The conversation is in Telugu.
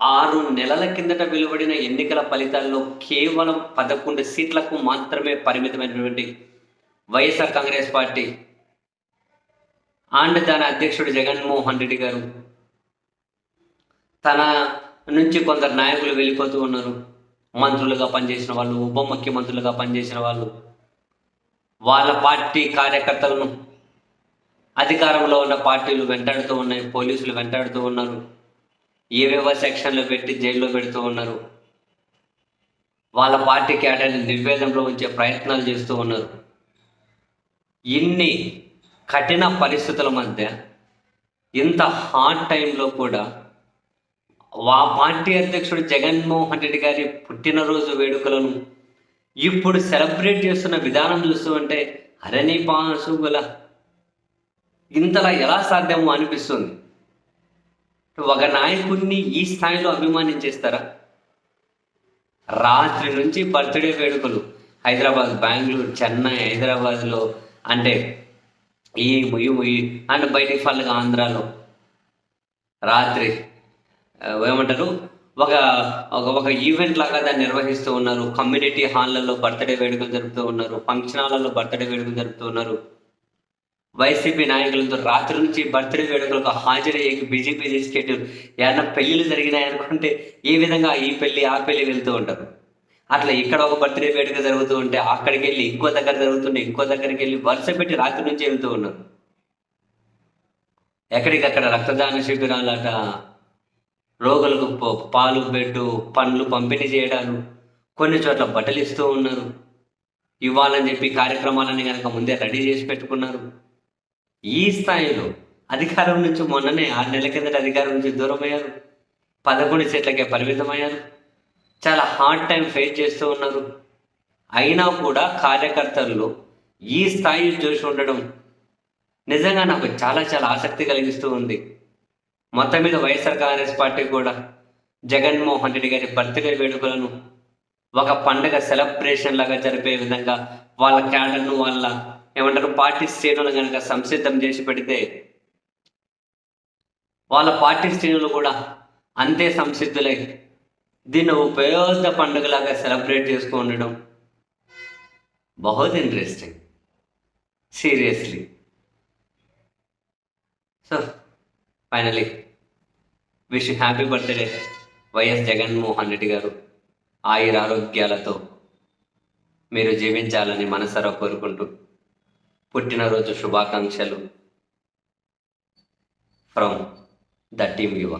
ఆరు నెలల కిందట వెలువడిన ఎన్నికల ఫలితాల్లో కేవలం పదకొండు సీట్లకు మాత్రమే పరిమితమైనటువంటి వైఎస్ఆర్ కాంగ్రెస్ పార్టీ. అండ్ దాని అధ్యక్షుడు జగన్మోహన్ రెడ్డి గారు తన నుంచి కొందరు నాయకులు వెళ్ళిపోతూ ఉన్నారు. మంత్రులుగా పనిచేసిన వాళ్ళు ఉప ముఖ్యమంత్రులుగా పనిచేసిన వాళ్ళు. వాళ్ళ పార్టీ కార్యకర్తలను అధికారంలో ఉన్న పార్టీలు వెంటాడుతూ ఉన్నాయి పోలీసులు వెంటాడుతూ ఉన్నారు. ఏవేవో సెక్షన్లు పెట్టి జైల్లో పెడుతూ ఉన్నారు? వాళ్ళ పార్టీ క్యాడర్ని నిర్వేదంలో ఉంచే ప్రయత్నాలు చేస్తూ ఉన్నారు. ఇన్ని కఠిన పరిస్థితుల మధ్య ఇంత హార్డ్ టైంలో కూడా వా పార్టీ అధ్యక్షుడు జగన్మోహన్ రెడ్డి గారి పుట్టినరోజు వేడుకలను ఇప్పుడు సెలబ్రేట్ చేస్తున్న విధానం చూస్తూ ఉంటే అరణి పాసుగుల ఇంతలా ఎలా సాధ్యమో అనిపిస్తుంది. ఒక నాయకుడిని ఈ స్థాయిలో అభిమానించేస్తారా రాత్రి నుంచి బర్త్డే వేడుకలు. హైదరాబాద్ బెంగళూరు చెన్నై హైదరాబాద్లో అంటే ఈ ముయ్యి ముయ్యి అండ్ బయటికి ఫల్గా ఆంధ్రాలో. రాత్రి ఏమంటారు? ఒక ఒక ఒక ఈవెంట్ లాగా దాన్ని నిర్వహిస్తూ ఉన్నారు. కమ్యూనిటీ హాల్లలో బర్త్డే వేడుకలు జరుపుతూ ఉన్నారు. ఫంక్షన్ హాల్లలో బర్త్డే వేడుకలు జరుపుతూ ఉన్నారు. వైసీపీ నాయకులతో రాత్రి నుంచి బర్త్డే వేడుకలకు హాజరయ్యేకి బిజీ బిజీ స్కెడ్యూల్ ఏమన్నా పెళ్ళిళ్ళు జరిగినాయి అనుకుంటే ఈ విధంగా ఈ పెళ్ళి ఆ పెళ్ళి వెళ్తూ ఉంటారు? అట్లా ఇక్కడ ఒక బర్త్డే వేడుక జరుగుతూ ఉంటే అక్కడికి వెళ్ళి ఇంకో దగ్గర జరుగుతుంటే ఇంకో దగ్గరికి వెళ్ళి వరుస పెట్టి రాత్రి నుంచి వెళ్తూ ఉన్నారు. ఎక్కడికక్కడ రక్తదాన శిబిరాలట రోగులకు పాలు బెడ్డు పండ్లు పంపిణీ చేయడాలు కొన్ని చోట్ల బట్టలు ఇస్తూ ఉన్నారు. ఇవ్వాలని చెప్పి కార్యక్రమాలని కనుక ముందే రెడీ చేసి పెట్టుకున్నారు. ఈ స్థాయిలో అధికారం నుంచి మొన్ననే ఆరు నెలల కిందట అధికారం నుంచి దూరం అయ్యారు పదకొండు సీట్లకే పరిమితమయ్యారు. చాలా హార్డ్ టైం ఫేస్ చేస్తూ ఉన్నారు. అయినా కూడా కార్యకర్తల్లో ఈ స్థాయి చూసి ఉండడం నిజంగా నాకు చాలా చాలా ఆసక్తి కలిగిస్తూ ఉంది. మొత్తం మీద వైఎస్ఆర్ కాంగ్రెస్ పార్టీ కూడా జగన్మోహన్ రెడ్డి గారి బర్త్డే వేడుకలను ఒక పండగ సెలబ్రేషన్ లాగా జరిపే విధంగా వాళ్ళ క్యాడర్ను వాళ్ళ ఏమంటారు? పార్టీ శ్రేణులు కనుక సంసిద్ధం చేసి పెడితే వాళ్ళ పార్టీ శ్రేణులు కూడా అంతే సంసిద్ధులై దీన్ని ఒక పెద్ద పండుగలాగా సెలబ్రేట్ చేసుకుండడం బహుత్ interesting. Seriously. So finally wish happy birthday YS Jaganmohan Reddy గారు. ఆయుర ఆరోగ్యాలతో మీరు జీవించాలని మనసారా కోరుకుంటూ పుట్టినరోజు శుభాకాంక్షలు ఫ్రమ్ ద టీమ్ యువ